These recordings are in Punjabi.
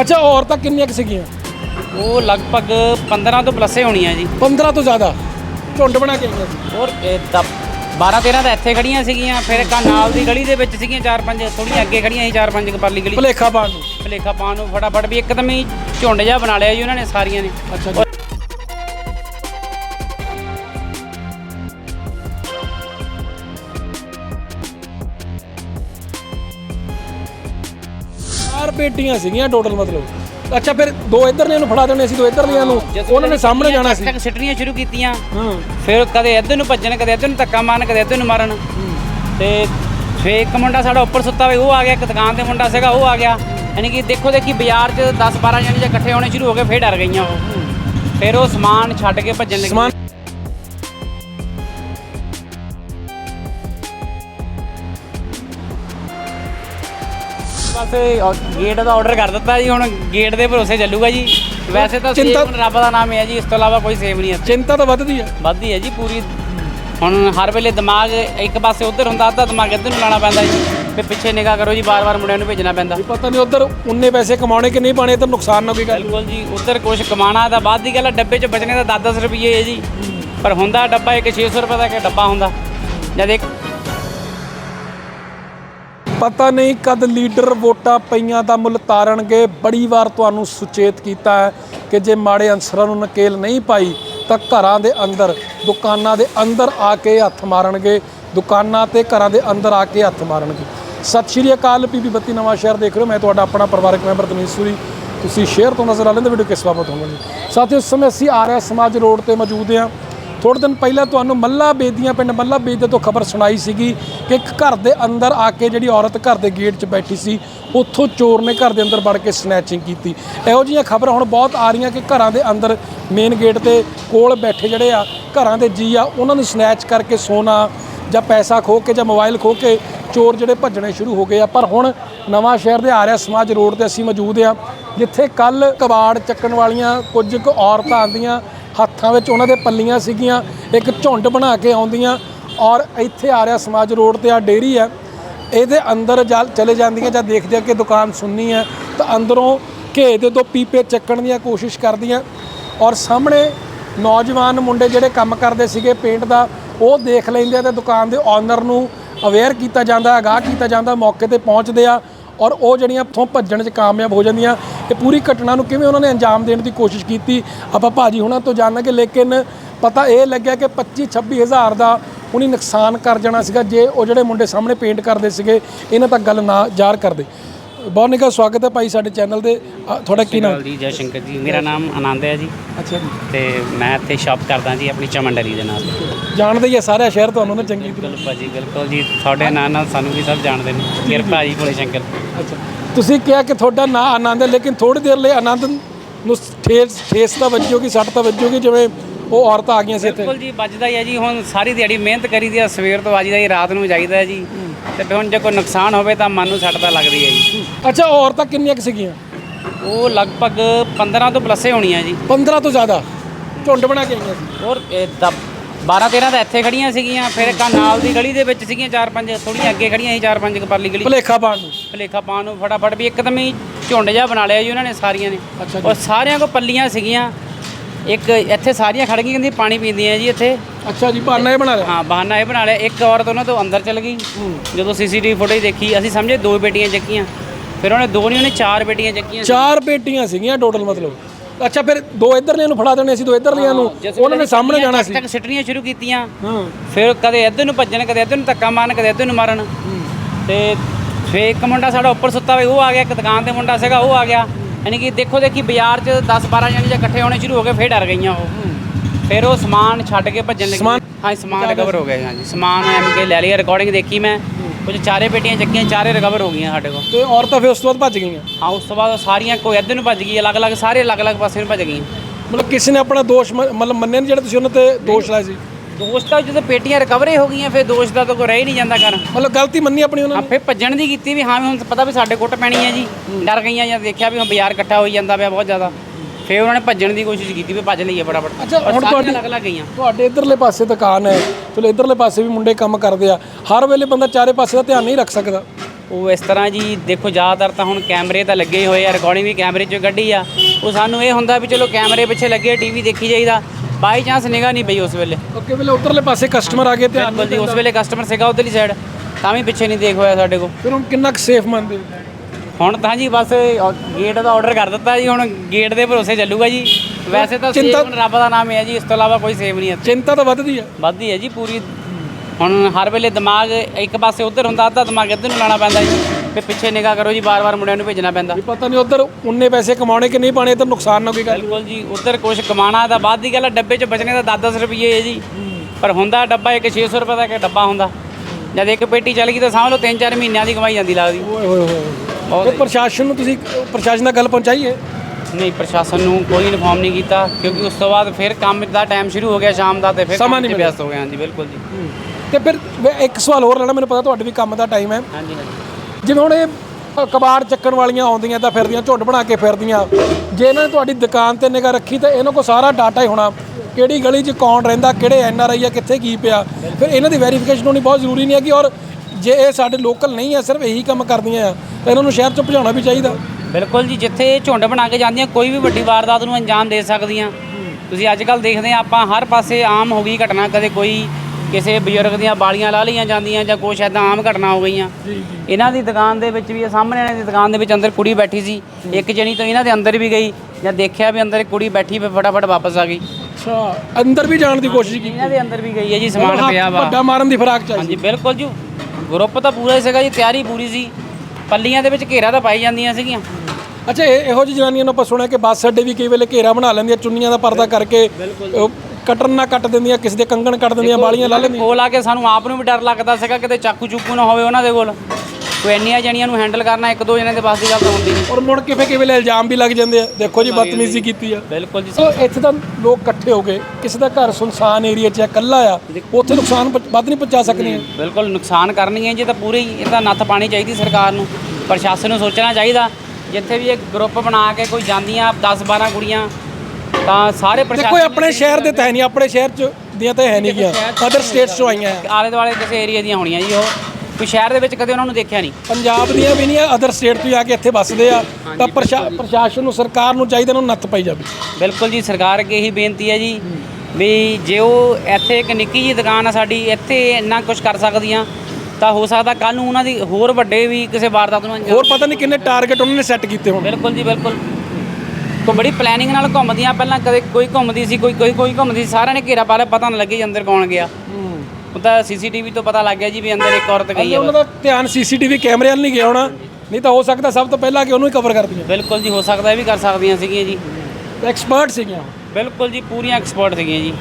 ਅੱਛਾ ਔਰਤਾਂ ਕਿੰਨੀਆਂ ਕੁ ਸੀਗੀਆਂ? ਉਹ ਲਗਭਗ 15 ਤੋਂ ਪਲੱਸੇ ਹੋਣੀਆਂ ਜੀ। 15 ਤੋਂ ਜ਼ਿਆਦਾ? ਝੁੰਡ ਬਣਾ ਕੇ ਆਈਆਂ। ਸੀ ਔਰ 12 13 ਤਾਂ ਇੱਥੇ ਖੜੀਆਂ ਸੀਗੀਆਂ ਫਿਰ ਇੱਕ ਨਾਲ ਦੀ ਗਲੀ ਦੇ ਵਿੱਚ ਸੀਗੀਆਂ ਚਾਰ ਪੰਜ ਥੋੜੀਆਂ ਅੱਗੇ ਖੜੀਆਂ ਸੀ ਚਾਰ ਪੰਜ ਕੁ ਪਰਲੀ ਗਲੀ। ਭਲੇਖਾ ਪਾਉਣ ਨੂੰ। ਭਲੇਖਾ ਪਾਉਣ ਨੂੰ ਫਟਾਫਟ ਵੀ ਇੱਕਦਮ ਹੀ ਝੁੰਡ ਜਿਹਾ ਬਣਾ ਲਿਆ ਜੀ ਉਹਨਾਂ ਨੇ ਸਾਰੀਆਂ ਨੇ। ਅੱਛਾ ਬੇਟੀਆਂ ਸੀਗੀਆਂ ਟੋਟਲ ਮਤਲਬ। ਅੱਛਾ ਫਿਰ ਦੋ ਇਧਰਲੀਆਂ ਨੂੰ ਫੜਾ ਦੇਣੇ ਸੀ ਦੋ ਇਧਰਲੀਆਂ ਨੂੰ। ਉਹਨਾਂ ਨੇ ਸਾਹਮਣੇ ਜਾਣਾ ਸੀ। ਤੱਕ ਸਿੱਟਣੀਆਂ ਸ਼ੁਰੂ ਕੀਤੀਆਂ। ਹਾਂ। ਫਿਰ ਕਦੇ ਇੱਧਰ ਨੂੰ ਭੱਜਣ ਕਦੇ ਇੱਧਰ ਨੂੰ ਧੱਕਾ ਮਾਰਨ ਕਦੇ ਇੱਧਰ ਨੂੰ ਮਾਰਨ। ਤੇ ਫੇ ਇੱਕ ਮੁੰਡਾ ਸਾਡਾ ਉੱਪਰ ਸੁੱਤਾ ਹੋਇਆ ਉਹ ਆ ਗਿਆ ਇੱਕ ਦੁਕਾਨ ਤੇ ਮੁੰਡਾ ਸੀਗਾ ਉਹ ਆ ਗਿਆ। ਯਾਨੀ ਕਿ ਦੇਖੋ ਦੇਖੀ ਬਾਜ਼ਾਰ 'ਚ 10 12 ਜਣੇ ਜੇ ਇਕੱਠੇ ਹੋਣੇ ਸ਼ੁਰੂ ਹੋ ਗਏ ਫੇਰ ਡਰ ਗਈਆਂ ਉਹ। ਫਿਰ ਉਹ ਸਮਾਨ ਛੱਡ ਕੇ ਭੱਜਣ ਲੱਗੀ। ਬਸ ਗੇਟ ਦਾ ਆਰਡਰ ਕਰ ਦਿੱਤਾ ਜੀ ਹੁਣ ਗੇਟ ਦੇ ਭਰੋਸੇ ਚੱਲੂਗਾ ਜੀ। ਵੈਸੇ ਤਾਂ ਚਿੰਤਾ- ਰੱਬ ਦਾ ਨਾਮ ਹੈ ਜੀ ਇਸ ਤੋਂ ਇਲਾਵਾ ਕੋਈ ਸੇਵ ਨਹੀਂ ਹੈ ਚਿੰਤਾ ਤਾਂ ਵੱਧਦੀ ਆ ਵੱਧਦੀ ਹੈ ਜੀ ਪੂਰੀ। ਹੁਣ ਹਰ ਵੇਲੇ ਦਿਮਾਗ ਇੱਕ ਪਾਸੇ ਉਧਰ ਹੁੰਦਾ ਅੱਧਾ ਦਿਮਾਗ ਇੱਧਰ ਨੂੰ ਲਾਣਾ ਪੈਂਦਾ ਜੀ। ਫਿਰ ਪਿੱਛੇ ਨਿਗਾਹ ਕਰੋ ਜੀ ਬਾਰ-ਬਾਰ ਮੁੰਡਿਆਂ ਨੂੰ ਭੇਜਣਾ ਪੈਂਦਾ। ਪਤਾ ਨਹੀਂ ਉਧਰ ਉਨੇ ਪੈਸੇ ਕਮਾਉਣੇ ਕਿ ਨਹੀਂ ਪਾਣੇ ਤਾਂ ਨੁਕਸਾਨ ਨਾ ਕੋਈ ਗੱਲ। ਬਿਲਕੁਲ ਜੀ ਉਧਰ ਕੁਝ ਕਮਾਣਾ ਤਾਂ ਬਾਅਦ ਦੀ ਗੱਲ ਹੈ ਡੱਬੇ 'ਚ ਬਚਣੇ ਤਾਂ 10-10 ਰੁਪਏ ਹੈ ਜੀ। ਪਰ ਹੁੰਦਾ ਡੱਬਾ ਇੱਕ 600 ਰੁਪਏ ਦਾ ਇੱਕ ਡੱਬਾ ਹੁੰਦਾ। ਜਦ ਇੱਕ ਪਤਾ ਨਹੀਂ ਕਦ ਲੀਡਰ ਵੋਟਾਂ ਪਈਆਂ ਦਾ ਮੁੱਲ ਤਾਰਨਗੇ। ਬੜੀ ਵਾਰ ਤੁਹਾਨੂੰ ਸੁਚੇਤ ਕੀਤਾ ਹੈ ਕਿ ਜੇ ਮਾੜੇ ਅਨਸਰਾਂ ਨੂੰ ਨਕੇਲ ਨਹੀਂ ਪਾਈ, ਤਾਂ ਘਰਾਂ ਦੇ ਅੰਦਰ, ਦੁਕਾਨਾਂ ਦੇ ਅੰਦਰ ਆ ਕੇ ਹੱਥ ਮਾਰਨਗੇ। ਦੁਕਾਨਾਂ ਤੇ ਘਰਾਂ ਦੇ ਅੰਦਰ ਆ ਕੇ ਹੱਥ ਮਾਰਨਗੇ। ਸਤਿ ਸ਼੍ਰੀ ਅਕਾਲ, ਪੀਪੀ ਬੱਤੀ ਨਵਾਂ ਸ਼ਹਿਰ ਦੇਖ ਰਹੇ ਹੋ। ਮੈਂ ਤੁਹਾਡਾ ਆਪਣਾ ਪਰਿਵਾਰਕ ਮੈਂਬਰ ਤਨੀਸ਼ੂਰੀ ਤੁਸੀਂ ਸ਼ੇਅਰ ਤੋਂ ਨਜ਼ਰ ਆ ਲੈਂਦੇ ਵੀਡੀਓ ਕਿਸ ਬਾਬਤ ਹੋਣੀ ਸਾਥੀਓ, ਇਸ ਸਮੇਂ ਅਸੀਂ ਆਰਿਆ ਸਮਾਜ ਰੋਡ ਤੇ ਮੌਜੂਦ ਹਾਂ। ਥੋੜੇ ਦਿਨ ਪਹਿਲਾਂ ਤੁਹਾਨੂੰ ਮੱਲਾ ਬੇਦੀਆਂ ਪਿੰਡ ਮੱਲਾ ਬੇਦੇ ਤੋਂ ਖਬਰ ਸੁਣਾਈ ਸੀਗੀ ਕਿ ਇੱਕ ਘਰ ਦੇ ਅੰਦਰ ਆ ਕੇ ਜਿਹੜੀ ਔਰਤ ਘਰ ਦੇ ਗੇਟ 'ਚ ਬੈਠੀ ਸੀ, ਉੱਥੋਂ ਚੋਰ ਨੇ ਘਰ ਦੇ ਅੰਦਰ ਵੜ ਕੇ ਸਨੈਚਿੰਗ ਕੀਤੀ। ਇਹੋ ਜਿਹੀਆਂ ਖਬਰਾਂ ਹੁਣ ਬਹੁਤ ਆ ਰਹੀਆਂ ਕਿ ਘਰਾਂ ਦੇ ਅੰਦਰ ਮੇਨ ਗੇਟ ਤੇ ਕੋਲ ਬੈਠੇ ਜਿਹੜੇ ਆ, ਘਰਾਂ ਦੇ ਜੀ ਆ, ਉਹਨਾਂ ਨੂੰ ਸਨੈਚ ਕਰਕੇ ਸੋਨਾ ਜਾਂ ਪੈਸਾ ਖੋ ਕੇ ਜਾਂ ਮੋਬਾਈਲ ਖੋ ਕੇ ਚੋਰ ਜਿਹੜੇ ਭੱਜਣੇ ਸ਼ੁਰੂ ਹੋ ਗਏ ਆ। ਪਰ ਹੁਣ ਨਵਾਂ ਸ਼ਹਿਰ ਦੇ ਆਰਿਆ ਸਮਾਜ ਰੋਡ ਤੇ ਅਸੀਂ ਮੌਜੂਦ ਆ, ਜਿੱਥੇ ਕੱਲ ਕਬਾੜ ਚੱਕਣ ਵਾਲੀਆਂ ਕੁਝ ਕੁ ਔਰਤਾਂ ਆਂਦੀਆਂ ਹੱਥਾਂ ਵਿੱਚ ਉਹਨਾਂ ਦੇ ਪੱਲੀਆਂ ਸੀਗੀਆਂ, ਇੱਕ ਝੁੰਡ ਬਣਾ ਕੇ ਆਉਂਦੀਆਂ ਔਰ ਇੱਥੇ ਆ ਰਿਹਾ ਸਮਾਜ ਰੋਡ ਤੇ ਆ ਡੇਰੀ ਹੈ। ਇਹਦੇ ਅੰਦਰ ਜਾ ਚਲੇ ਜਾਂਦੀਆਂ ਜਾਂ ਦੇਖਦੇ ਆ ਕਿ ਦੁਕਾਨ ਸੁੰਨੀ ਹੈ ਤਾਂ ਅੰਦਰੋਂ ਘੇ ਦੇ ਤੋਂ ਪੀਪੇ ਚੱਕਣ ਦੀਆਂ ਕੋਸ਼ਿਸ਼ ਕਰਦੀਆਂ ਔਰ ਸਾਹਮਣੇ ਨੌਜਵਾਨ ਮੁੰਡੇ ਜਿਹੜੇ ਕੰਮ ਕਰਦੇ ਸੀਗੇ ਪੇਂਟ ਦਾ, ਉਹ ਦੇਖ ਲੈਂਦੇ ਆ ਤੇ ਦੁਕਾਨ ਦੇ ਓਨਰ ਨੂੰ ਅਵੇਅਰ ਕੀਤਾ ਜਾਂਦਾ ਆਗਾਹ ਕੀਤਾ ਜਾਂਦਾ, ਮੌਕੇ ਤੇ ਪਹੁੰਚਦੇ ਆ ਔਰ ਉਹ ਜਿਹੜੀਆਂ ਇੱਥੋਂ ਭੱਜਣ 'ਚ ਕਾਮਯਾਬ ਹੋ ਜਾਂਦੀਆਂ, ਇਹ ਪੂਰੀ ਘਟਨਾ ਨੂੰ ਕਿਵੇਂ ਉਹਨਾਂ ਨੇ ਅੰਜਾਮ ਦੇਣ ਦੀ ਕੋਸ਼ਿਸ਼ ਕੀਤੀ? ਆਪਾਂ ਭਾਜੀ ਹੁਣਾਂ ਤੋਂ ਜਾਣਾਂਗੇ, ਲੇਕਿਨ ਪਤਾ ਇਹ ਲੱਗਿਆ ਕਿ 25 26 ਹਜ਼ਾਰ ਦਾ ਉਹਨੀ ਨੁਕਸਾਨ ਕਰ ਜਾਣਾ ਸੀਗਾ, ਜੇ ਉਹ ਜਿਹੜੇ ਮੁੰਡੇ ਸਾਹਮਣੇ ਪੇਂਟ ਕਰਦੇ ਸੀਗੇ, ਇਹਨਾਂ ਤੱਕ ਗੱਲ ਨਾ ਜ਼ਾਹਰ ਕਰਦੇ। ਬਹੁਤ ਨਿੱਘਾ ਸਵਾਗਤ ਹੈ ਭਾਈ ਸਾਡੇ ਚੈਨਲ ਦੇ। ਅ, ਤੁਹਾਡਾ ਕੀ ਨਾਮ? ਜੀ ਜੈ ਸ਼ੰਕਰ ਜੀ। ਮੇਰਾ ਨਾਮ ਆਨੰਦ ਹੈ ਜੀ। ਅੱਛਾ ਜੀ। ਤੇ ਮੈਂ ਇੱਥੇ ਸ਼ਾਪ ਕਰਦਾ ਜੀ ਆਪਣੀ ਚਮਨਡਰੀ ਦੇ ਨਾਲ। ਜਾਣਦੇ ਹੀ ਆ ਸਾਰਾ ਸ਼ਹਿਰ ਤੁਹਾਨੂੰ ਨਾ ਚੰਗੀ ਤਰ੍ਹਾਂ। ਬਿਲਕੁਲ ਭਾਜੀ ਬਿਲਕੁਲ ਜੀ। ਤੁਹਾਡੇ ਨਾਂ ਨਾਲ ਸਾਨੂੰ ਵੀ ਸਭ ਜਾਣਦੇ ਨੇ। ਕਿਰਪਾ ਜੀ ਭੋਲੇ ਸ਼ੰਕਰ। ਅੱਛਾ। ਤੁਸੀਂ ਕਿਹਾ ਕਿ ਤੁਹਾਡਾ ਨਾਂ ਆਨੰਦ ਹੈ ਲੇਕਿਨ ਥੋੜੀ ਦੇਰ ਲਈ ਆਨੰਦ ਨੂੰ ਠੇਸ ਠੇਸ ਤਾਂ ਵੱਜੋਗੀ ਸੱਟ ਤਾਂ ਵੱਜੋਗੀ ਜਿਵੇਂ ਉਹ ਔਰਤਾਂ ਆ ਗਈਆਂ ਸੀ ਇੱਥੇ। ਬਿਲਕੁਲ ਜੀ ਵੱਜਦਾ ਹੀ ਹੈ ਜੀ। ਹੁਣ ਸਾਰੀ ਦਿਹਾੜੀ ਮਿਹਨਤ ਕਰੀਦੀ ਆ ਸਵੇਰ ਤੋਂ ਵੱਜਦਾ ਹੀ ਰਾਤ ਨੂੰ ਜਾਈਦਾ ਹੈ ਜੀ। ਤੇ ਫਿਰ ਹੁਣ ਜੇ ਕੋਈ ਨੁਕਸਾਨ ਹੋਵੇ ਤਾਂ ਮਨ ਨੂੰ ਸੱਟ ਤਾਂ ਲੱਗਦੀ ਹੈ ਜੀ। ਅੱਛਾ ਔਰਤਾਂ ਕਿੰਨੀਆਂ ਕੁ ਸੀਗੀਆਂ? ਉਹ ਲਗਭਗ 15 ਤੋਂ ਪਲੱਸੇ ਹੋਣੀਆਂ ਜੀ। 15 ਤੋਂ ਜ਼ਿਆਦਾ? ਝੁੰਡ ਬਣਾ ਕੇ ਆਈਆਂ ਸੀ। ਔਰ 12 13 ਤਾਂ ਇੱਥੇ ਖੜੀਆਂ ਸੀਗੀਆਂ ਫਿਰ ਇੱਕ ਆਹ ਨਾਲ ਦੀ ਗਲੀ ਦੇ ਵਿੱਚ ਸੀਗੀਆਂ ਚਾਰ ਪੰਜ ਥੋੜੀਆਂ ਅੱਗੇ ਖੜੀਆਂ ਸੀ ਚਾਰ ਪੰਜ ਕੁ ਪਰਲੀ ਗਲੀ। ਭਲੇਖਾ ਪਾਉਣ ਨੂੰ। ਭਲੇਖਾ ਪਾਉਣ ਨੂੰ ਫਟਾਫਟ ਵੀ ਇੱਕਦਮ ਹੀ ਝੁੰਡ ਜਿਹਾ ਬਣਾ ਲਿਆ ਜੀ ਉਹਨਾਂ ਨੇ ਸਾਰੀਆਂ ਨੇ। ਅੱਛਾ ਜੀ। ਔਰ ਸਾਰਿਆਂ ਕੋ ਪੱਲੀਆਂ ਸੀਗੀਆਂ ਇੱਕ ਇੱਥੇ ਸਾਰੀਆਂ ਖੜ ਗਈਆਂ ਕਹਿੰਦੀ ਪਾਣੀ ਪੀਂਦੀਆਂ ਜੀ ਇੱਥੇ। ਅੱਛਾ ਜੀ ਬਹਾਨਾ ਇਹ ਬਣਾ ਲਿਆ? ਹਾਂ ਬਹਾਨਾ ਇਹ ਬਣਾ ਲਿਆ। ਇੱਕ ਔਰਤ ਉਹਨਾਂ ਤੋਂ ਅੰਦਰ ਚਲ ਗਈ। ਜਦੋਂ ਸੀਸੀਟੀਵੀ ਫੁਟੇਜ ਦੇਖੀ ਅਸੀਂ ਸਮਝੇ ਦੋ ਬੇਟੀਆਂ ਚੱਕੀਆਂ। ਫਿਰ ਉਹਨੇ ਦੋ ਨਹੀਂ ਉਹਨੇ ਚਾਰ ਬੇਟੀਆਂ ਚੱਕੀਆਂ ਚਾਰ ਬੇਟੀਆਂ ਸੀਗੀਆਂ ਟੋਟਲ ਮਤਲਬ। ਅੱਛਾ ਫਿਰ ਦੋ ਇਧਰਲੀਆਂ ਨੂੰ ਫੜਾ ਦੇਣੇ ਸੀ ਦੋ ਇਧਰਲੀਆਂ ਨੂੰ? ਉਹਨਾਂ ਨੇ ਸਾਹਮਣੇ ਜਾਣਾ ਸੀ। ਤੱਕ ਸਿੱਟਣੀਆਂ ਸ਼ੁਰੂ ਕੀਤੀਆਂ। ਹਾਂ। ਫਿਰ ਕਦੇ ਇੱਧਰ ਨੂੰ ਭੱਜਣ ਕਦੇ ਇੱਧਰ ਨੂੰ ਧੱਕਾ ਮਾਰਨ ਕਦੇ ਇੱਧਰ ਨੂੰ ਮਾਰਨ। ਤੇ ਫਿਰ ਇੱਕ ਮੁੰਡਾ ਸਾਡਾ ਉੱਪਰ ਸੁੱਤਾ ਹੋਇਆ ਉਹ ਆ ਗਿਆ। ਇੱਕ ਦੁਕਾਨ ਤੇ ਮੁੰਡਾ ਸੀਗਾ ਉਹ ਆ ਗਿਆ। ਯਾਨੀ ਕਿ ਦੇਖੋ ਦੇਖੀ ਬਾਜ਼ਾਰ 'ਚ 10 12 ਜਣੇ ਜੇ ਇਕੱਠੇ ਹੋਣੇ ਸ਼ੁਰੂ ਹੋ ਗਏ ਫਿਰ ਡਰ ਗਈਆਂ ਉਹ। ਫਿਰ ਉਹ ਸਮਾਨ ਛੱਡ ਕੇ ਭੱਜਣ ਲੱਗੀ। ਸਮਾਨ- ਹਾਂ ਸਮਾਨ ਰਿਕਵਰ ਹੋ ਗਿਆ ਹਾਂਜੀ। ਸਮਾਨ ਐਮ ਕੇ ਲੈ ਲਿਆ ਰਿਕਾਰਡਿੰਗ ਦੇਖੀ ਮੈਂ। ਕੁਝ ਚਾਰੇ ਪੇਟੀਆਂ ਚੱਕੀਆਂ ਚਾਰੇ ਰਿਕਵਰ ਹੋ ਗਈਆਂ ਸਾਡੇ ਕੋਲ। ਤੇ ਔਰਤਾਂ ਫਿਰ ਉਸ ਤੋਂ ਬਾਅਦ ਭੱਜ ਗਈਆਂ? ਹਾਂ ਉਸ ਤੋਂ ਬਾਅਦ ਉਹ ਸਾਰੀਆਂ ਕੋਈ ਇੱਧਰ ਨੂੰ ਭੱਜ ਗਈ ਅਲੱਗ-ਅਲੱਗ ਸਾਰੇ ਅਲੱਗ-ਅਲੱਗ ਪਾਸੇ ਨੂੰ ਭੱਜ ਗਈਆਂ। ਮਤਲਬ ਕਿਸੇ ਨੇ ਆਪਣਾ ਦੋਸ਼ ਮ- ਮਤਲਬ ਮੰਨੇ ਨਹੀਂ ਜਿਹੜੇ ਤੁਸੀਂ ਉਹਨਾਂ ਤੇ ਦੋਸ਼ ਲਾਏ ਸੀ? ਦੋਸਤ ਤਾਂ ਜਦੋਂ ਪੇਟੀਆਂ ਰਿਕਵਰ ਹੋ ਗਈਆਂ ਫਿਰ ਦੋਸਤ ਦਾ ਤਾਂ ਕੋਈ ਰਹਿ ਹੀ ਨਹੀਂ ਜਾਂਦਾ ਘਰ। ਮਤਲਬ ਗਲਤੀ ਮੰਨੀ ਆਪਣੀ ਉਹਨਾਂ ਨੇ? ਫਿਰ ਭੱਜਣ ਦੀ ਕੀਤੀ ਵੀ ਹਾਂ ਵੀ ਹੁਣ ਪਤਾ ਵੀ ਸਾਡੇ ਕੁੱਟ ਪੈਣੀ ਹੈ ਜੀ। ਡਰ ਗਈਆਂ ਜਦ ਦੇਖਿਆ ਵੀ ਹੁਣ ਬਾਜ਼ਾਰ ਇਕੱਠਾ ਹੋਈ ਜਾਂਦਾ ਪਿਆ ਬਹੁਤ ਜ਼ਿਆਦਾ। ਫਿਰ ਉਹਨਾਂ ਨੇ ਭੱਜਣ ਦੀ ਕੋਸ਼ਿਸ਼ ਕੀਤੀ ਵੀ ਭੱਜ ਲਈਏ ਫਟਾਫਟ। ਅੱਛਾ, ਪਰ ਹੁਣ ਸਾਰੀਆਂ ਤੁਹਾਡੀ- ਅਲੱਗ-ਅਲੱਗ ਗਈਆਂ। ਤੁਹਾਡੇ ਇਧਰਲੇ ਪਾਸੇ ਦੁਕਾਨ ਹੈ। ਚਲੋ ਇਧਰਲੇ ਪਾਸੇ ਵੀ ਮੁੰਡੇ ਕੰਮ ਕਰਦੇ ਆ। ਹਰ ਵੇਲੇ ਬੰਦਾ ਚਾਰੇ ਪਾਸੇ ਦਾ ਧਿਆਨ ਨਹੀਂ ਰੱਖ ਸਕਦਾ। ਉਹ ਇਸ ਤਰ੍ਹਾਂ ਜੀ ਦੇਖੋ ਜ਼ਿਆਦਾਤਰ ਤਾਂ ਹੁਣ ਕੈਮਰੇ ਤਾਂ ਲੱਗੇ ਹੀ ਹੋਏ ਆ ਰਿਕਾਰਡਿੰਗ ਵੀ ਕੈਮਰੇ 'ਚੋਂ ਕੱਢੀ ਆ। ਉਹ ਸਾਨੂੰ ਇਹ ਹੁੰਦਾ ਵੀ ਚਲੋ ਕੈਮਰੇ ਪਿੱਛੇ ਲੱਗੇ ਟੀਵੀ ਦੇਖੀ ਜਾਈਦਾ। ਬਾਈ ਚਾਂਸ ਨਿਗਾਹ ਨਹੀਂ ਪਈ ਉਸ ਵੇਲੇ। ਓਕੇ ਵੇਲੇ ਉਧਰਲੇ ਪਾਸੇ ਕਸਟਮਰ ਆ ਗਏ ਧਿਆਨ ਬਿਲਕੁਲ ਜੀ ਉਸ ਵੇਲੇ ਕਸਟਮਰ ਸੀਗਾ ਉਧਰਲੀ ਸਾਈਡ ਤਾਂ ਵੀ ਪਿੱਛੇ ਨਹੀਂ ਦੇਖ ਹੋਇਆ ਸਾਡੇ ਕੋਲ। ਫਿਰ ਹੁਣ ਕਿੰਨਾ ਕੁ ਸੇਫ ਮੰਨਦੇ ਹੋ? ਹੁਣ ਤਾਂ ਜੀ ਬਸ ਗੇਟ ਦਾ ਆਰਡਰ ਕਰ ਦਿੱਤਾ ਜੀ ਹੁਣ ਗੇਟ ਦੇ ਭਰੋਸੇ ਚੱਲੂਗਾ ਜੀ। ਵੈਸੇ ਤਾਂ ਚਿੰਤਾ- ਸੇਵ ਰੱਬ ਦਾ ਨਾਮ ਹੈ ਜੀ ਇਸ ਤੋਂ ਇਲਾਵਾ ਕੋਈ ਸੇਵ ਨਹੀਂ ਹੈ ਚਿੰਤਾ ਤਾਂ ਵੱਧਦੀ ਆ ਵੱਧਦੀ ਹੈ ਜੀ ਪੂਰੀ। ਹੁਣ ਹਰ ਵੇਲੇ ਦਿਮਾਗ ਇੱਕ ਪਾਸੇ ਉਧਰ ਹੁੰਦਾ ਅੱਧਾ ਦਿਮਾਗ ਇੱਧਰ ਨੂੰ ਲਾਣਾ ਪੈਂਦਾ ਜੀ। ਫਿਰ ਪਿੱਛੇ ਨਿਗਾਹ ਕਰੋ ਜੀ ਬਾਰ-ਬਾਰ ਮੁੰਡਿਆਂ ਨੂੰ ਭੇਜਣਾ ਪੈਂਦਾ। ਵੀ ਪਤਾ ਨਹੀਂ ਉਧਰ ਉਨੇ ਪੈਸੇ ਕਮਾਉਣੇ ਕਿ ਨਹੀਂ ਪਾਣੇ ਤਾਂ ਨੁਕਸਾਨ ਨਾ ਕੋਈ ਗੱਲ। ਬਿਲਕੁਲ ਜੀ ਉਧਰ ਕੁਝ ਕਮਾਣਾ ਤਾਂ ਬਾਅਦ ਦੀ ਗੱਲ ਹੈ ਡੱਬੇ 'ਚ ਬਚਣੇ ਤਾਂ 10-10 ਰੁਪਏ ਹੈ ਜੀ। ਪਰ ਹੁੰਦਾ ਡੱਬਾ ਇੱਕ 600 ਰੁਪਏ ਦਾ ਇੱਕ ਡੱਬਾ ਹੁੰਦਾ। ਜਦ ਇੱਕ ਪੇਟੀ ਚੱਲ ਗਈ ਤਾਂ ਸਮਝ ਲਓ 3-4 ਮਹੀਨਿਆਂ ਦੀ ਕਮਾਈ ਜਾਂਦੀ ਲੱਗਦੀ। ਓਏ ਹੋਏ ਹੋਏ। ਬਹੁਤ ਪ੍ਰਸ਼ਾਸਨ ਨੂੰ ਤੁਸੀਂ ਪ੍ਰਸ਼ਾਸਨ ਨਾਲ ਗੱਲ ਪਹੁੰਚਾਈ ਹੈ ਨਹੀਂ ਪ੍ਰਸ਼ਾਸਨ ਨੂੰ ਕੋਈ ਇਨਫੋਰਮ ਨਹੀਂ ਕੀਤਾ ਕਿਉਂਕਿ ਉਸ ਤੋਂ ਬਾਅਦ ਫਿਰ ਕੰਮ ਦਾ ਟਾਈਮ ਸ਼ੁਰੂ ਹੋ ਗਿਆ ਸ਼ਾਮ ਦਾ ਤੇ ਫਿਰ ਸਮਾਂ ਨਹੀਂ। ਵਿਅਸਤ ਹੋ ਗਏ ਹਾਂ ਜੀ ਬਿਲਕੁਲ ਜੀ। ਤੇ ਫਿਰ ਇੱਕ ਸਵਾਲ ਹੋਰ ਲੈਣਾ ਮੈਨੂੰ ਪਤਾ ਤੁਹਾਡੇ ਵੀ ਕੰਮ ਦਾ ਟਾਈਮ ਹੈ। ਹਾਂਜੀ ਹਾਂਜੀ। ਜਿਵੇਂ ਹੁਣ ਇਹ ਕਬਾੜ ਚੱਕਣ ਵਾਲੀਆਂ ਆਉਂਦੀਆਂ ਤਾਂ ਫਿਰਦੀਆਂ, ਝੁੱਡ ਬਣਾ ਕੇ ਫਿਰਦੀਆਂ। ਜੇ ਇਹਨਾਂ ਨੇ ਤੁਹਾਡੀ ਦੁਕਾਨ ਤੇ ਨਿਗਾਹ ਰੱਖੀ ਤਾਂ ਇਹਨਾਂ ਕੋਲ ਸਾਰਾ ਡਾਟਾ ਹੀ ਹੋਣਾ। ਕਿਹੜੀ ਗਲੀ 'ਚ ਕੌਣ ਰਹਿੰਦਾ, ਕਿਹੜੇ ਐਨ ਆਰ ਆਈ ਆ, ਕਿੱਥੇ ਕੀ ਪਿਆ। ਫਿਰ ਇਹਨਾਂ ਦੀ ਵੈਰੀਫਿਕੇਸ਼ਨ ਹੋਣੀ ਬਹੁਤ ਜ਼ਰੂਰੀ ਨਹੀਂ ਹੈ ਕਿ ਔਰ ਜੇ ਇਹ ਸਾਡੇ ਲੋਕਲ ਨਹੀਂ ਹੈ ਸਿਰਫ ਇਹੀ ਕੰਮ ਕਰਦੀਆਂ ਆ, ਤਾਂ ਇਹਨਾਂ ਨੂੰ ਸ਼ਹਿਰ 'ਚ ਭਜਾਉਣਾ ਵੀ ਚਾਹੀਦਾ। ਬਿਲਕੁਲ ਜੀ, ਜਿੱਥੇ ਇਹ ਝੁੰਡ ਬਣਾ ਕੇ ਜਾਂਦੀਆਂ, ਕੋਈ ਵੀ ਵੱਡੀ ਵਾਰਦਾਤ ਨੂੰ ਅੰਜਾਮ ਦੇ ਸਕਦੀਆਂ। ਤੁਸੀਂ ਅੱਜ ਕੱਲ ਦੇਖਦੇ ਆ, ਆਪਾਂ ਹਰ ਪਾਸੇ ਆਮ ਹੋ ਗਈ ਘਟਨਾ, ਕਦੇ ਕੋਈ ਕਿਸੇ ਬਜ਼ੁਰਗ ਦੀਆਂ ਬਾਲੀਆਂ ਲਾ ਲਈਆਂ ਜਾਂਦੀਆਂ ਜਾਂ ਕੁਛ ਐਦਾਂ ਆਮ ਘਟਨਾ ਹੋ ਗਈਆਂ। ਇਹਨਾਂ ਦੀ ਦੁਕਾਨ ਦੇ ਵਿੱਚ ਵੀ ਇਹ ਸਾਹਮਣੇ ਇਹਨਾਂ ਦੀ ਦੁਕਾਨ ਦੇ ਵਿੱਚ ਅੰਦਰ ਕੁੜੀ ਬੈਠੀ ਸੀ। ਇੱਕ ਜਣੀ ਤਾਂ ਇਹਨਾਂ ਦੇ ਅੰਦਰ ਵੀ ਗਈ ਜਾਂ ਦੇਖਿਆ ਵੀ ਅੰਦਰ ਕੁੜੀ ਬੈਠੀ ਫਿਰ ਫਟਾਫਟ ਵਾਪਸ ਆ ਗਈ। ਅੱਛਾ ਅੰਦਰ ਵੀ ਜਾਣ ਦੀ ਕੋਸ਼ਿਸ਼ ਕੀਤੀ। ਇਹਨਾਂ ਦੇ ਅੰਦਰ ਵੀ ਗਈ ਹੈ ਜੀ ਸਮਾਨ ਪਿਆ ਵਾ। ਵੱਡਾ ਮਾਰਨ ਦੀ ਫਰਾਕ ਚਾਹੀਦੀ। ਹਾਂਜੀ ਬਿਲਕੁਲ ਜੀ। ਗਰੁੱਪ ਤਾਂ ਪੂਰਾ ਹੀ ਸੀਗਾ ਜੀ ਤਿਆਰੀ ਪੂਰੀ ਸੀ। ਪੱਲੀਆਂ ਦੇ ਵਿੱਚ ਘੇਰਾ ਤਾਂ ਪਾਈ ਜਾਂਦੀਆਂ ਸੀਗੀਆਂ। ਅੱਛਾ ਇਹ ਜਿਹੀ ਜਨਾਨੀਆਂ ਨੂੰ ਆਪਾਂ ਸੁਣਿਆ ਕਿ ਬੱਸ ਅੱਡੇ ਵੀ ਕਈ ਵੇਲੇ ਘੇਰਾ ਬਣਾ ਲੈਂਦੀਆਂ ਚੁੰਨੀਆਂ ਦਾ ਪਰਦਾ ਕਰਕੇ ਕਟਰ ਨਾ ਕੱਟ ਦਿੰਦੀਆਂ ਕਿਸੇ ਦੇ ਕੰਗਣ ਕੱਟ ਦਿੰਦੀਆਂ ਬਾਲੀਆਂ ਲਾ ਲੈਂਦੀਆਂ। ਕੋਲ ਆ ਕੇ ਸਾਨੂੰ ਆਪ ਨੂੰ ਵੀ ਡਰ ਲੱਗਦਾ ਸੀਗਾ ਕਿਤੇ ਚਾਕੂ ਚੂਕੂ ਨਾ ਹੋਵੇ ਉਹਨਾਂ ਦੇ ਕੋਲ। ਕੋਈ ਇੰਨੀਆਂ ਜਣੀਆਂ ਨੂੰ ਹੈਂਡਲ ਕਰਨਾ ਇੱਕ ਦੋ ਜਣਿਆਂ ਦੇ ਬਸ ਦੀ ਗੱਲ ਤਾਂ ਹੁੰਦੀ ਨਹੀਂ। ਔਰ ਮੁੜ ਕੇ ਫੇ ਕਈ ਵੇਲੇ ਇਲਜ਼ਾਮ ਵੀ ਲੱਗ ਜਾਂਦੇ ਆ? ਦੇਖੋ ਜੀ ਬਦਤਮੀਜ਼ੀ ਕੀਤੀ ਆ। ਬਿਲਕੁਲ ਜੀ। ਸੋ ਇੱਥੇ ਤਾਂ ਲੋਕ ਇਕੱਠੇ ਹੋ ਗਏ। ਕਿਸੇ ਦਾ ਘਰ ਸੁਨਸਾਨ ਏਰੀਆ 'ਚ ਆ ਇਕੱਲਾ ਆ ਉੱਥੇ ਨੁਕਸਾਨ ਪ- ਵੱਧ ਨਹੀਂ ਪਹੁੰਚਾ ਸਕਦੀਆਂ। ਬਿਲਕੁਲ ਨੁਕਸਾਨ ਕਰਨੀ ਹੈ ਜੀ ਤਾਂ ਪੂਰੀ ਇਹ ਤਾਂ ਨੱਥ ਪਾਣੀ ਚਾਹੀਦੀ ਸਰਕਾਰ ਨੂੰ। ਪ੍ਰਸ਼ਾਸਨ ਨੂੰ ਸੋਚਣਾ ਚਾਹੀਦਾ। ਜਿੱਥੇ ਵੀ ਇਹ ਗਰੁੱਪ ਬਣਾ ਕੇ ਕੋਈ ਜਾਂਦੀਆਂ 10 12 ਕੁੜੀਆਂ ਤਾਂ ਸਾਰੇ ਦੇਖੋ ਇਹ ਪ੍ਰਸ਼ਾਸਨ ਆਪਣੇ ਸ਼ਹਿਰ ਦੇ ਤਾਂ ਹੈ ਨਹੀਂ ਆਪਣੇ ਸ਼ਹਿਰ 'ਚ ਦੀਆਂ ਤਾਂ ਹੈ ਨਹੀਂ ਗਿਆ। ਅਦਰ ਸਟੇਟਸ 'ਚੋਂ ਆਈਆਂ। ਆ ਆਲੇ ਦੁਆਲੇ ਕਿਸੇ ਏਰੀਆ ਦੀਆਂ ਹੋਣੀਆਂ ਜੀ ਉਹ ਕੋਈ ਸ਼ਹਿਰ ਦੇ ਵਿੱਚ ਕਦੇ ਉਹਨਾਂ ਨੂੰ ਦੇਖਿਆ ਨਹੀਂ। ਪੰਜਾਬ ਦੀਆਂ ਵੀ ਨਹੀਂ ਆ ਅਦਰ ਸਟੇਟ ਤੋਂ ਹੀ ਆ ਕੇ ਇੱਥੇ ਵੱਸਦੇ ਆ। ਤਾਂ ਪ੍ਰਸ਼ਾ- ਪ੍ਰਸ਼ਾਸਨ ਨੂੰ ਸਰਕਾਰ ਨੂੰ ਚਾਹੀਦਾ ਇਹਨਾਂ ਨੂੰ ਨੱਥ ਪਾਈ ਜਾਵੇ। ਬਿਲਕੁਲ ਜੀ ਸਰਕਾਰ ਅੱਗੇ ਇਹੀ ਬੇਨਤੀ ਹੈ ਜੀ ਵੀ ਜੇ ਉਹ ਇੱਥੇ ਇੱਕ ਨਿੱਕੀ ਜੀ ਦੁਕਾਨ ਆ ਸਾਡੀ ਇੱਥੇ ਇੰਨਾ ਕੁਝ ਕਰ ਸਕਦੀਆਂ ਤਾਂ ਹੋ ਸਕਦਾ ਕੱਲ ਨੂੰ ਉਹਨਾਂ ਦੀ ਹੋਰ ਵੱਡੇ ਵੀ ਕਿਸੇ ਵਾਰਦਾਤ ਨੂੰ ਅੰਜਾਮ ਹੋਰ ਪਤਾ ਨਹੀਂ ਕਿੰਨੇ ਟਾਰਗੇਟ ਉਹਨਾਂ ਨੇ ਸੈੱਟ ਕੀਤੇ ਹੋਣ। ਬਿਲਕੁਲ ਜੀ ਬਿਲਕੁਲ। ਕੋ ਬੜੀ ਪਲੈਨਿੰਗ ਨਾਲ ਘੁੰਮਦੀਆਂ ਪਹਿਲਾਂ ਕਦੇ ਕੋਈ ਘੁੰਮਦੀ ਸੀ ਕੋਈ ਕੋਈ ਕੋਈ ਘੁੰਮਦੀ ਸੀ ਸਾਰਿਆਂ ਨੇ ਘੇਰਾ ਪਾ ਲਿਆ ਪਤਾ ਨਾ ਲੱਗੇ ਜੀ ਅੰਦਰ ਕੌਣ ਗਿਆ। ਉਹ ਤਾਂ ਸੀਸੀਟੀਵੀ ਤੋਂ ਪਤਾ ਲੱਗ ਗਿਆ ਜੀ ਵੀ ਅੰਦਰ ਇੱਕ ਔਰਤ ਗਈ ਹੈ ਉਹਨਾਂ ਦਾ ਧਿਆਨ ਸੀਸੀਟੀਵੀ ਕੈਮਰੇ ਵੱਲ ਨਹੀਂ ਗਿਆ ਹੋਣਾ। ਨਹੀਂ ਤਾਂ ਹੋ ਸਕਦਾ ਸਭ ਤੋਂ ਪਹਿਲਾਂ ਕਿ ਉਹਨੂੰ ਹੀ ਕਵਰ ਕਰਦੀਆਂ ਬਿਲਕੁਲ ਜੀ ਹੋ ਸਕਦਾ ਇਹ ਵੀ ਕਰ ਸਕਦੀਆਂ ਸੀਗੀਆਂ ਜੀ। ਐਕਸਪਰਟ ਸੀਗੀਆਂ ਬਿਲਕੁਲ ਜੀ ਪੂਰੀਆਂ ਐਕਸਪਰਟ ਸੀਗੀਆਂ ਜੀ।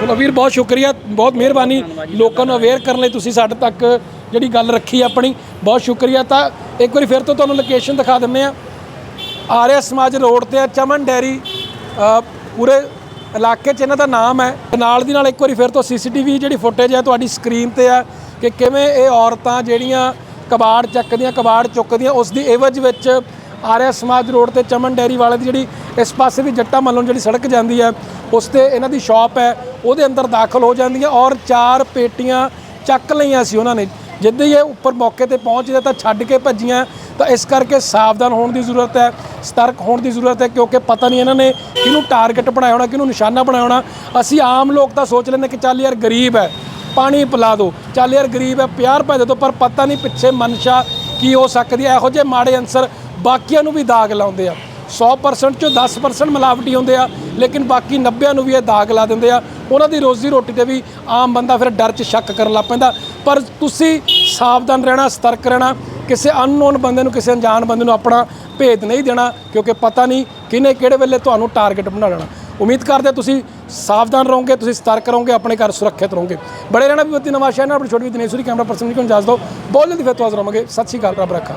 ਚਲੋ ਵੀਰ ਬਹੁਤ ਸ਼ੁਕਰੀਆ ਬਹੁਤ ਮਿਹਰਬਾਨੀ ਲੋਕਾਂ ਨੂੰ ਅਵੇਅਰ ਕਰਨ ਲਈ ਤੁਸੀਂ ਸਾਡੇ ਤੱਕ ਜਿਹੜੀ ਗੱਲ ਰੱਖੀ ਆਪਣੀ ਬਹੁਤ ਸ਼ੁਕਰੀਆ। ਤਾਂ ਇੱਕ ਵਾਰੀ ਫਿਰ ਤੋਂ ਤੁਹਾਨੂੰ ਲੋਕੇਸ਼ਨ ਦਿਖਾ ਦਿੰਦੇ ਆ ਆਰਿਆ ਸਮਾਜ ਰੋਡ ਤੇ ਆ, ਚਮਨ ਡੈਰੀ ਪੂਰੇ ਇਲਾਕੇ 'ਚ ਇਹਨਾਂ ਦਾ ਨਾਮ ਹੈ। ਨਾਲ ਦੀ ਨਾਲ ਇੱਕ ਵਾਰੀ ਫਿਰ ਤੋਂ ਸੀਸੀਟੀਵੀ ਜਿਹੜੀ ਫੁਟੇਜ ਹੈ ਤੁਹਾਡੀ ਸਕਰੀਨ ਤੇ ਆ ਕਿ ਕਿਵੇਂ ਇਹ ਔਰਤਾਂ ਜਿਹੜੀਆਂ ਕਬਾੜ ਚੱਕਦੀਆਂ, ਕਬਾੜ ਚੁੱਕਦੀਆਂ, ਉਸ ਦੀ ਏਵਜ ਵਿੱਚ ਆਰਿਆ ਸਮਾਜ ਰੋਡ ਤੇ ਚਮਨ ਡੈਰੀ ਵਾਲੇ ਦੀ ਜਿਹੜੀ ਇਸ ਪਾਸੇ ਵੀ ਜੱਟਾ ਮੱਲੋਂ ਜਿਹੜੀ ਸੜਕ ਜਾਂਦੀ ਹੈ, ਉਸ ਤੇ ਇਹਨਾਂ ਦੀ ਸ਼ਾਪ ਹੈ, ਉਹਦੇ ਅੰਦਰ ਦਾਖਲ ਹੋ ਜਾਂਦੀਆਂ ਔਰ ਚਾਰ ਪੇਟੀਆਂ ਚੱਕ ਲਈਆਂ ਸੀ ਉਹਨਾਂ ਨੇ। ਜਿੱਦਾਂ ਹੀ ਇਹ ਉੱਪਰ ਮੌਕੇ ਤੇ ਪਹੁੰਚਦੇ ਤਾਂ ਛੱਡ ਕੇ ਭੱਜੀਆਂ। ਤਾਂ ਇਸ ਕਰਕੇ ਸਾਵਧਾਨ ਹੋਣ ਦੀ ਜ਼ਰੂਰਤ ਹੈ, ਸਤਰਕ ਹੋਣ ਦੀ ਜ਼ਰੂਰਤ ਹੈ, ਕਿਉਂਕਿ ਪਤਾ ਨਹੀਂ ਇਹਨਾਂ ਨੇ ਕਿਹਨੂੰ ਟਾਰਗੇਟ ਬਣਾਇਆ ਹੋਣਾ, ਕਿਹਨੂੰ ਨਿਸ਼ਾਨਾ ਬਣਾਇਆ ਹੋਣਾ। ਅਸੀਂ ਆਮ ਲੋਕ ਤਾਂ ਸੋਚ ਲੈਂਦੇ ਕਿ ਚੱਲ ਯਾਰ ਗਰੀਬ ਹੈ, ਪਾਣੀ ਪਿਲਾ ਦਿਓ। ਚੱਲ ਯਾਰ ਗਰੀਬ ਹੈ 50 ਰੁਪਏ ਦੇ ਦਿਓ, ਪਰ ਪਤਾ ਨਹੀਂ ਪਿੱਛੇ ਮਨਸ਼ਾ ਕੀ ਹੋ ਸਕਦੀ ਹੈ। ਇਹੋ ਜਿਹੇ ਮਾੜੇ ਅਨਸਰ ਬਾਕੀਆਂ ਨੂੰ ਵੀ ਦਾਗ ਲਾਉਂਦੇ ਆ। 100% ਚੋਂ 10% ਮਿਲਾਵਟੀ ਹੁੰਦੇ ਆ। ਲੇਕਿਨ ਬਾਕੀ 90 ਨੂੰ ਵੀ ਇਹ ਦਾਗ ਲਾ ਦਿੰਦੇ ਆ। ਉਹਨਾਂ ਦੀ ਰੋਜ਼ੀ ਰੋਟੀ ਤੇ ਵੀ ਆਮ ਬੰਦਾ ਫਿਰ ਡਰ 'ਚ ਸ਼ੱਕ ਕਰਨ ਲੱਗ ਪੈਂਦਾ। ਪਰ ਤੁਸੀਂ ਸਾਵਧਾਨ ਰਹਿਣਾ, ਸਤਰਕ ਰਹਿਣਾ, ਕਿਸੇ ਅਨਨੋਨ ਬੰਦੇ ਨੂੰ, ਕਿਸੇ ਅਣਜਾਣ ਬੰਦੇ ਨੂੰ ਆਪਣਾ ਭੇਦ ਨਹੀਂ ਦੇਣਾ, ਕਿਉਂਕਿ ਪਤਾ ਨਹੀਂ ਕਿਹਨੇ ਕਿਹੜੇ ਵੇਲੇ ਤੁਹਾਨੂੰ ਟਾਰਗੇਟ ਬਣਾ ਲੈਣਾ। ਉਮੀਦ ਕਰਦੇ ਤੁਸੀਂ ਸਾਵਧਾਨ ਰਹੋਗੇ, ਤੁਸੀਂ ਸਤਰਕ ਰਹੋਗੇ, ਆਪਣੇ ਘਰ ਸੁਰੱਖਿਅਤ ਰਹੋਗੇ। ਬੜੇ ਰਹਿਣਾ ਵੀ ਬੱਤੀ ਨਵਾਂ ਸ਼ਹਿਰ ਨਾਲ, ਆਪਣੀ ਛੋਟੀ ਜਿਹੀ ਦਿਨੇਸ਼ਵਰੀ ਕੈਮਰਾ ਪਰਸਨ ਨੂੰ ਇਜਾਜ਼ਤ ਦਿਓ। ਬਹੁਤ ਜਲਦੀ ਫਿਰ ਤੋਂ ਹਾਜ਼ਰ ਹੋਵਾਂਗੇ ਸਤਿ ਸ਼੍ਰੀ ਅਕਾਲ, ਰੱਬ ਰੱਖਾ।